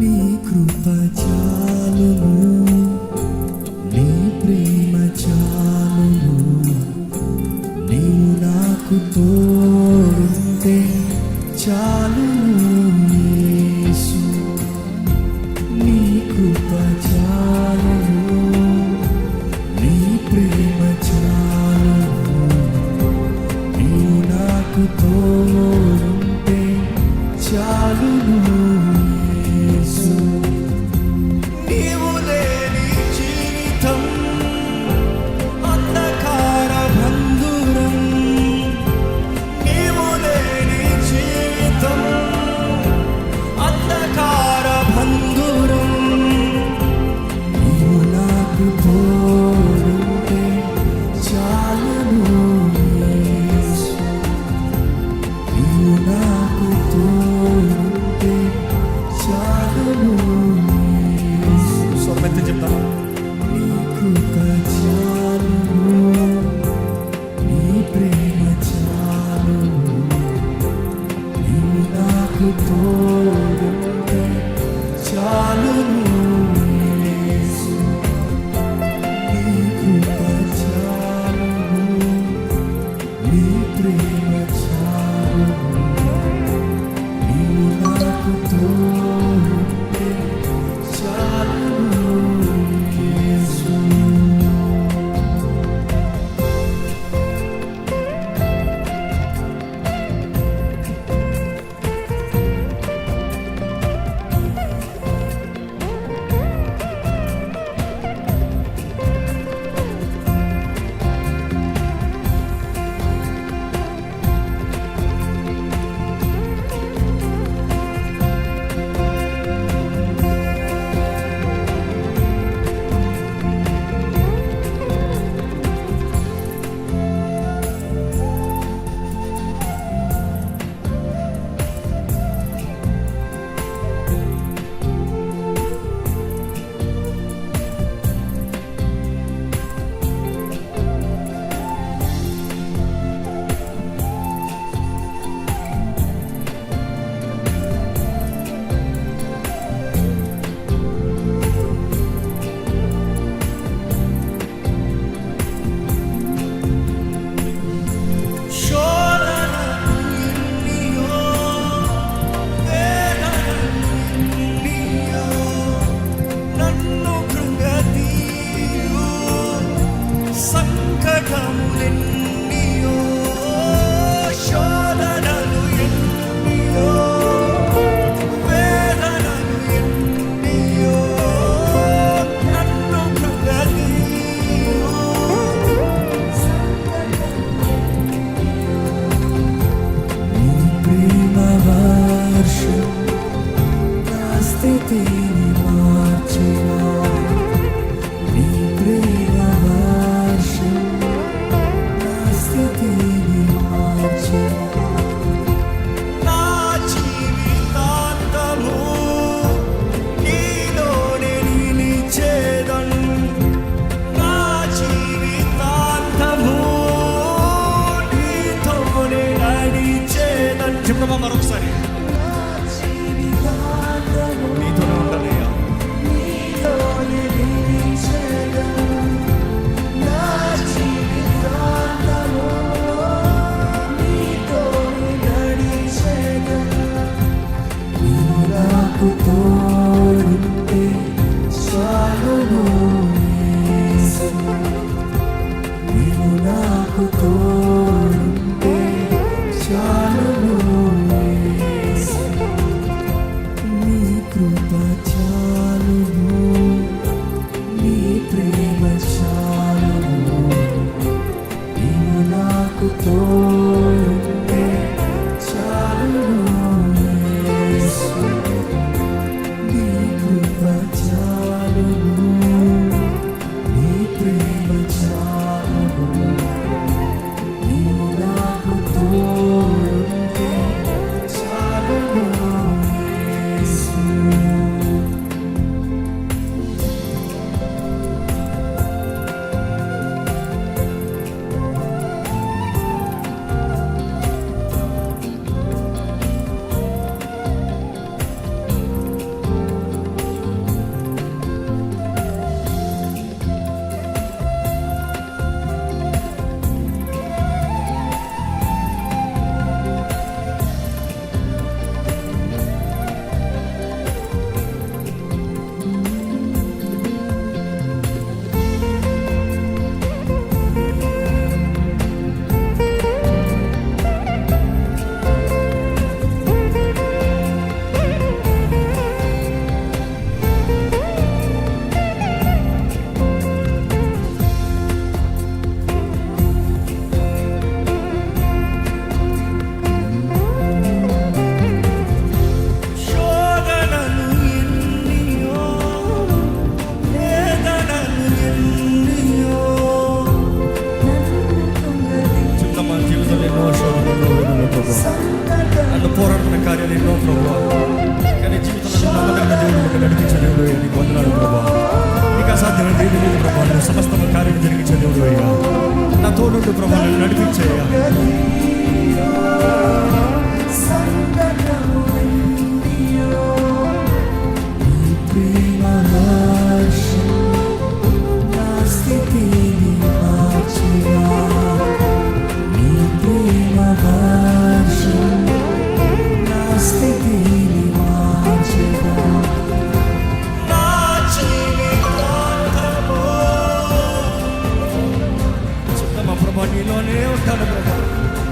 มีครูปาอจ como ప్రభా నీలోనే ఉంటాను ప్రభా.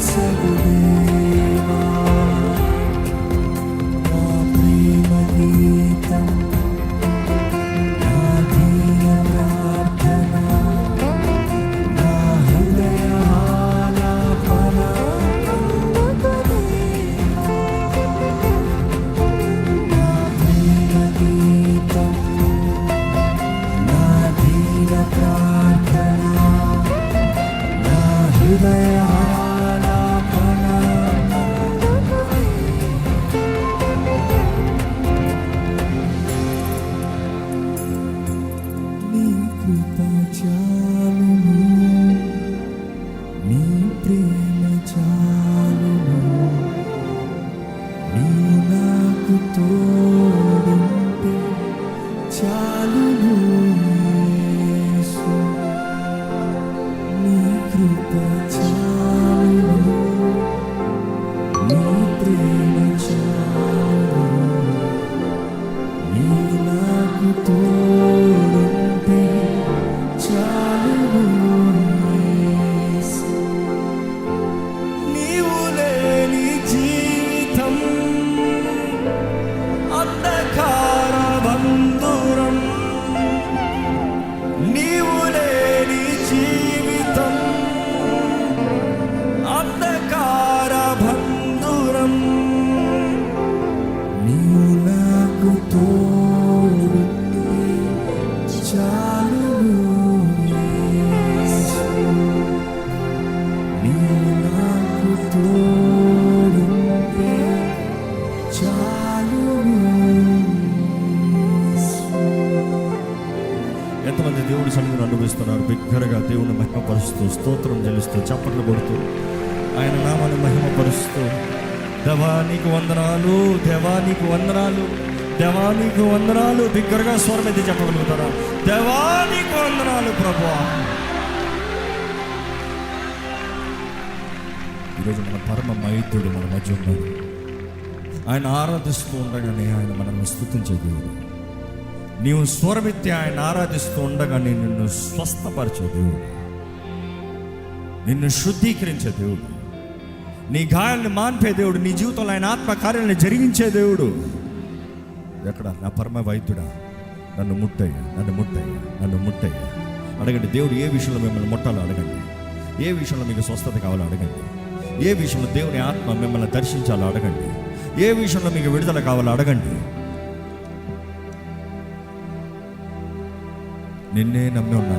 seguro. నీ ప్రేమ చా బిగ్గరగా దేవుని మహిమపరుస్తూ స్తోత్రం చెల్లిస్తూ చప్పట్లు కొడుతూ ఆయన నామాన్ని మహిమపరుస్తూ దేవానికి వందనాలు దేవానికి వందనాలు దేవానికి వందనాలు బిగ్గరగా స్వరం అయితే చెప్పగలుగుతారా? దేవానికి వందనాలు ప్రభు ఈరోజు మన పరమ మైత్రుడు మన మధ్య ఉన్నాడు. ఆయన ఆరాధిస్తూ ఉండగానే ఆయన మనల్ని స్థుతించే దేవుడు. నీవు స్వరమెత్తి ఆయన ఆరాధిస్తూ నేను నిన్ను స్వస్థపరిచే దేవుడు. నిన్ను శుద్ధీకరించే దేవుడు. నీ గాయాలను మాన్పే దేవుడు. నీ జీవితంలో ఆయన ఆత్మ కార్యాలను జరిగించే దేవుడు. ఎక్కడ? నా పరమ వైద్యుడా నన్ను ముట్టయ్యా నన్ను ముట్టయ్యా నన్ను ముట్టయ్యా. అడగండి దేవుడు ఏ విషయంలో మిమ్మల్ని ముట్టాలో అడగండి. ఏ విషయంలో మీకు స్వస్థత కావాలో అడగండి. ఏ విషయంలో దేవుని ఆత్మ మిమ్మల్ని దర్శించాలో అడగండి. ఏ విషయంలో మీకు విడుదల కావాలో అడగండి. నిన్నే నమ్మి ఉన్నాను